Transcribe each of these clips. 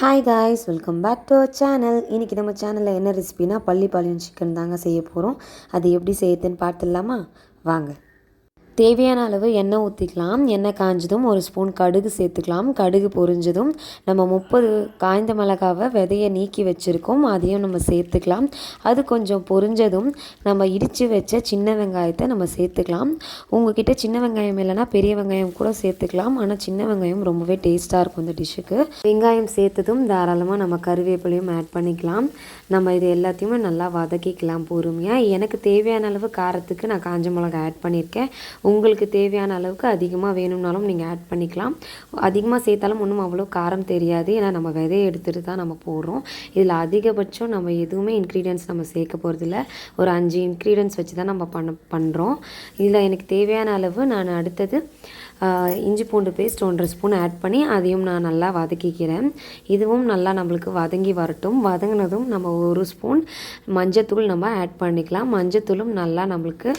Hi guys welcome back to our channel இன்றைக்கி நம்ம சேனலில் என்ன ரெசிபினா பள்ளிப்பாளையம் சிக்கன் தாங்க செய்ய போகிறோம் அது எப்படி செய்யுதுன்னு பார்த்துடலாமா? வாங்க. தேவையான அளவு எண்ணெய் ஊற்றிக்கலாம் எண்ணெய் காஞ்சதும் ஒரு ஸ்பூன் கடுகு சேர்த்துக்கலாம். கடுகு பொரிஞ்சதும் நம்ம முப்பது காய்ந்த மிளகாவை விதையை நீக்கி வச்சுருக்கோம். அதையும் நம்ம சேர்த்துக்கலாம். அது கொஞ்சம் பொரிஞ்சதும் நம்ம இடித்து வச்ச சின்ன வெங்காயத்தை நம்ம சேர்த்துக்கலாம். உங்ககிட்ட சின்ன வெங்காயம் இல்லைன்னா பெரிய வெங்காயம் கூட சேர்த்துக்கலாம். ஆனால் சின்ன வெங்காயம் ரொம்பவே டேஸ்ட்டாக இருக்கும் இந்த டிஷ்ஷுக்கு வெங்காயம் சேர்த்ததும் தாராளமாக நம்ம கருவேப்பிலையும் ஆட் பண்ணிக்கலாம். நம்ம இது எல்லாத்தையுமே நல்லா வதக்கிக்கலாம் பொறுமையாக எனக்கு தேவையான அளவு காரத்துக்கு நான் காஞ்ச மிளகாய் ஆட் பண்ணியிருக்கேன். உங்களுக்கு தேவையான அளவுக்கு அதிகமாக வேணும்னாலும் நீங்கள் ஆட் பண்ணிக்கலாம். அதிகமாக சேர்த்தாலும் ஒன்றும் அவ்வளோ காரம் தெரியாது. ஏன்னா நம்ம விதையை எடுத்துகிட்டு தான் நம்ம போடுறோம். இதில் அதிகபட்சம் நம்ம எதுவுமே இன்க்ரீடியன்ஸ் நம்ம சேர்க்க போகிறதில்ல ஒரு அஞ்சு இன்க்ரீடியன்ஸ் வச்சு தான் நம்ம பண்ண பண்ணுறோம் இதில் எனக்கு தேவையான அளவு நான் அடுத்தது இஞ்சி பூண்டு பேஸ்ட் ஒன்றரை ஸ்பூன் ஆட் பண்ணி அதையும் நான் நல்லா வதக்கிக்கிறேன். இதுவும் நல்லா நம்மளுக்கு வதங்கி வரட்டும். வதங்கினதும் நம்ம ஒரு ஸ்பூன் மஞ்சத்தூள் நம்ம ஆட் பண்ணிக்கலாம். மஞ்சத்தூளும் நல்லா நம்மளுக்கு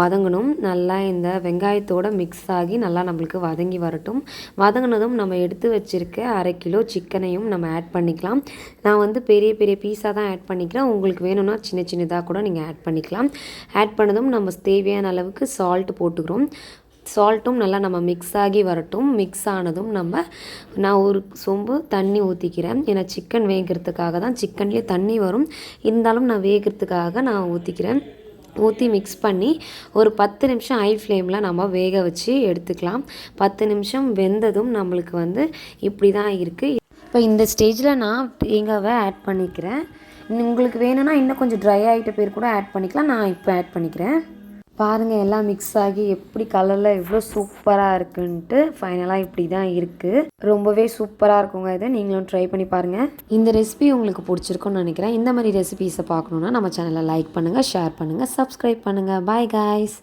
வதங்கணும். நல்லா இந்த வெங்காயத்தோட மிக்ஸ் ஆகி நல்லா நம்மளுக்கு வதங்கி வரட்டும். வதங்கினதும் நம்ம எடுத்து வச்சுருக்க அரை கிலோ சிக்கனையும் நம்ம ஆட் பண்ணிக்கலாம். நான் வந்து பெரிய பெரிய பீஸாக தான் ஆட் பண்ணிக்கிறேன். உங்களுக்கு வேணும்னா சின்ன சின்னதாக கூட நீங்கள் ஆட் பண்ணிக்கலாம். ஆட் பண்ணதும் நம்ம தேவையான அளவுக்கு சால்ட் போட்டுக்கிறோம். சால்ட்டும் நல்லா நம்ம மிக்ஸ் ஆகி வரட்டும். மிக்ஸ் ஆனதும் நம்ம நான் ஒரு சொம்பு தண்ணி ஊற்றிக்கிறேன் ஏன்னா சிக்கன் வேகிறதுக்காக தான் சிக்கன்லேயே தண்ணி வரும். இருந்தாலும் நான் வேகிறதுக்காக நான் ஊற்றிக்கிறேன் ஊற்றி மிக்ஸ் பண்ணி ஒரு பத்து நிமிஷம் ஹை ஃப்ளேமில் நம்ம வேக வச்சு எடுத்துக்கலாம். பத்து நிமிஷம் வெந்ததும் நம்மளுக்கு வந்து இப்படி தான் இருக்குது இப்போ இந்த ஸ்டேஜில் நான் தேங்காவை ஆட் பண்ணிக்கிறேன். உங்களுக்கு வேணும்னா இன்னும் கொஞ்சம் ட்ரை ஆகிட்ட பேர் கூட ஆட் பண்ணிக்கலாம். நான் இப்போ ஆட் பண்ணிக்கிறேன். பாருங்கள் எல்லாம் மிக்ஸ் ஆகி எப்படி கலரில் எவ்வளோ சூப்பராக இருக்குன்ட்டு ஃபைனலாக இப்படி தான் இருக்குது ரொம்பவே சூப்பராக இருக்குங்க இதை. நீங்களும் ட்ரை பண்ணி பாருங்கள் இந்த ரெசிபி உங்களுக்கு பிடிச்சிருக்கும்னு நினைக்கிறேன். இந்த மாதிரி ரெசிபீஸை பார்க்கணுன்னா நம்ம சேனலை லைக் பண்ணுங்கள் ஷேர் பண்ணுங்கள் சப்ஸ்கிரைப் பண்ணுங்கள் பாய் காய்ஸ்